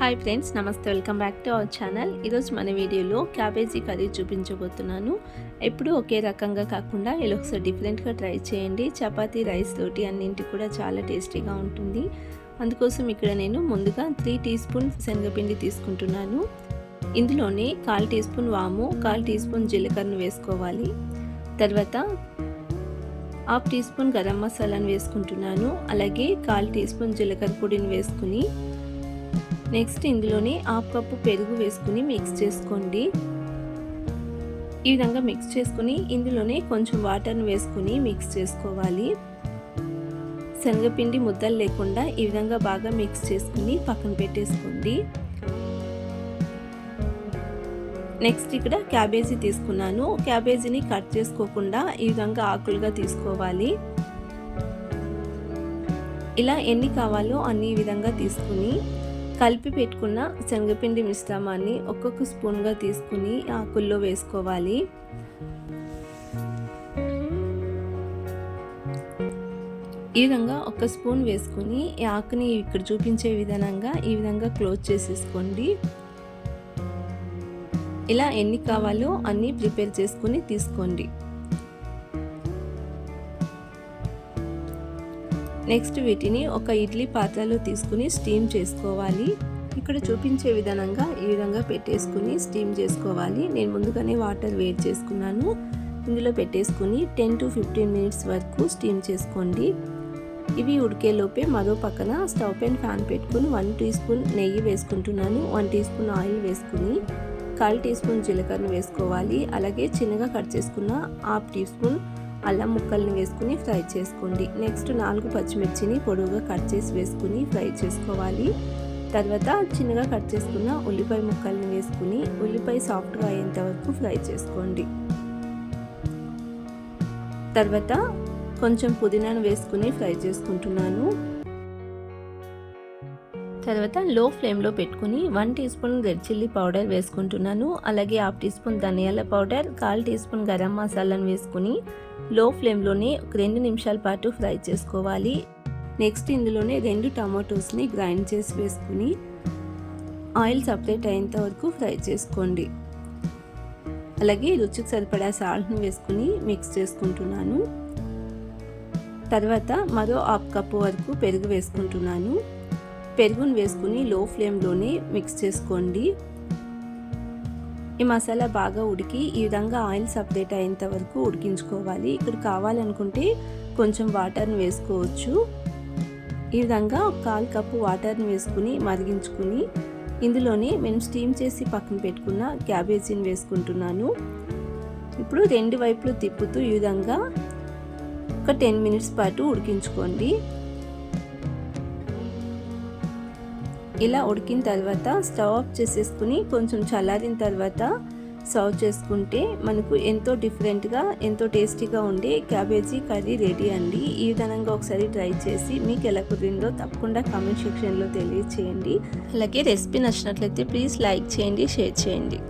Hi friends నమస్తే welcome back to our channel ఈరోజు మన వీడియోలో క్యాబేజీ కర్రీ చూపించబోతున్నాను. ఎప్పుడూ ఒకే రకంగా కాకుండా ఇలా ఒకసారి డిఫరెంట్గా ట్రై చేయండి. చపాతీ రైస్ తోటి అన్నింటి కూడా చాలా టేస్టీగా ఉంటుంది. అందుకోసం ఇక్కడ నేను ముందుగా త్రీ టీ స్పూన్ శనగపిండి తీసుకుంటున్నాను. ఇందులోనే కాల్ టీ స్పూన్ వాము కాల్ టీ స్పూన్ జీలకర్రను వేసుకోవాలి. తర్వాత హాఫ్ టీ స్పూన్ గరం మసాలాను వేసుకుంటున్నాను. అలాగే కాల్ టీ స్పూన్ జీలకర్ర పొడిని వేసుకుని నెక్స్ట్ ఇందులోనే హాఫ్ కప్పు పెరుగు వేసుకుని మిక్స్ చేసుకోండి. ఈ విధంగా మిక్స్ చేసుకుని ఇందులోనే కొంచెం వాటర్ని వేసుకుని మిక్స్ చేసుకోవాలి. శనగపిండి ముద్దలు లేకుండా ఈ విధంగా బాగా మిక్స్ చేసుకుని పక్కన పెట్టేసుకోండి. నెక్స్ట్ ఇక్కడ క్యాబేజీ తీసుకున్నాను. క్యాబేజీని కట్ చేసుకోకుండా ఈ విధంగా ఆకులుగా తీసుకోవాలి. ఇలా ఎన్ని కావాలో అన్ని విధంగా తీసుకుని కలిపి పెట్టుకున్న శనగపిండి మిశ్రమాన్ని ఒక్కొక్క స్పూన్గా తీసుకుని ఆకుల్లో వేసుకోవాలి. ఈ విధంగా ఒక స్పూన్ వేసుకుని ఈ ఆకుని ఇక్కడ చూపించే విధానంగా ఈ విధంగా క్లోజ్ చేసేసుకోండి. ఇలా ఎన్ని కావాలో అన్నీ ప్రిపేర్ చేసుకుని తీసుకోండి. నెక్స్ట్ వీటిని ఒక ఇడ్లీ పాత్రలో తీసుకుని స్టీమ్ చేసుకోవాలి. ఇక్కడ చూపించే విధానంగా ఈ విధంగా పెట్టేసుకుని స్టీమ్ చేసుకోవాలి. నేను ముందుగానే వాటర్ వేడి చేసుకున్నాను. ఇందులో పెట్టేసుకుని టెన్ టు ఫిఫ్టీన్ మినిట్స్ వరకు స్టీమ్ చేసుకోండి. ఇవి ఉడికేలోపే మరో పక్కన స్టవ్ పైన ఫ్యాన్ పెట్టుకుని వన్ టీ స్పూన్ నెయ్యి వేసుకుంటున్నాను. వన్ టీ స్పూన్ ఆయిల్ వేసుకుని కాల్ టీ స్పూన్ జీలకర్ర వేసుకోవాలి. అలాగే చిన్నగా కట్ చేసుకున్న హాఫ్ టీ స్పూన్ అల్లం ముక్కల్ని వేసుకుని ఫ్రై చేసుకోండి. నెక్స్ట్ నాలుగు పచ్చిమిర్చిని పొడవుగా కట్ చేసి వేసుకుని ఫ్రై చేసుకోవాలి. తర్వాత చిన్నగా కట్ చేసుకున్న ఉల్లిపాయ ముక్కల్ని వేసుకుని ఉల్లిపాయ సాఫ్ట్గా అయ్యేంత వరకు ఫ్రై చేసుకోండి. తర్వాత కొంచెం పుదీనాను వేసుకుని ఫ్రై చేసుకుంటున్నాను. తర్వాత లో ఫ్లేమ్లో పెట్టుకుని one teaspoon red chilli powder వేసుకుంటున్నాను. అలాగే హాఫ్ టీ స్పూన్ ధనియాల పౌడర్ కాల్ టీ స్పూన్ గరం మసాలాను వేసుకుని లో ఫ్లేమ్లోనే ఒక రెండు నిమిషాల పాటు ఫ్రై చేసుకోవాలి. నెక్స్ట్ ఇందులోనే రెండు టమాటోస్ని గ్రైండ్ చేసి వేసుకుని ఆయిల్ సపరేట్ అయ్యేంత వరకు ఫ్రై చేసుకోండి. అలాగే రుచికి సరిపడా సాల్ట్ని వేసుకుని మిక్స్ చేసుకుంటున్నాను. తర్వాత మరో హాఫ్ కప్పు వరకు పెరుగు వేసుకుంటున్నాను. పెరుగును వేసుకుని లో ఫ్లేమ్లోనే మిక్స్ చేసుకోండి. ఈ మసాలా బాగా ఉడికి ఈ విధంగా ఆయిల్ సపరేట్ అయ్యేంత వరకు ఉడికించుకోవాలి. ఇక్కడ కావాలనుకుంటే కొంచెం వాటర్ని వేసుకోవచ్చు. ఈ విధంగా ఒక కాల్ కప్పు వాటర్ని వేసుకుని మరిగించుకుని ఇందులోనే మేము స్టీమ్ చేసి పక్కన పెట్టుకున్న క్యాబేజీని వేసుకుంటున్నాను. ఇప్పుడు రెండు వైపులు తిప్పుతూ ఈ విధంగా ఒక టెన్ మినిట్స్ పాటు ఉడికించుకోండి. ఇలా ఉడికిన తర్వాత స్టవ్ ఆఫ్ చేసేసుకుని కొంచెం చల్లారిన తర్వాత సర్వ్ చేసుకుంటే మనకు ఎంతో డిఫరెంట్గా ఎంతో టేస్టీగా ఉండే క్యాబేజీ కర్రీ రెడీ అండి. ఈ విధంగా ఒకసారి ట్రై చేసి మీకు ఎలా కుదిరిందో తప్పకుండా కామెంట్ సెక్షన్లో తెలియచేయండి. అలాగే రెసిపీ నచ్చినట్లయితే ప్లీజ్ లైక్ చేయండి షేర్ చేయండి.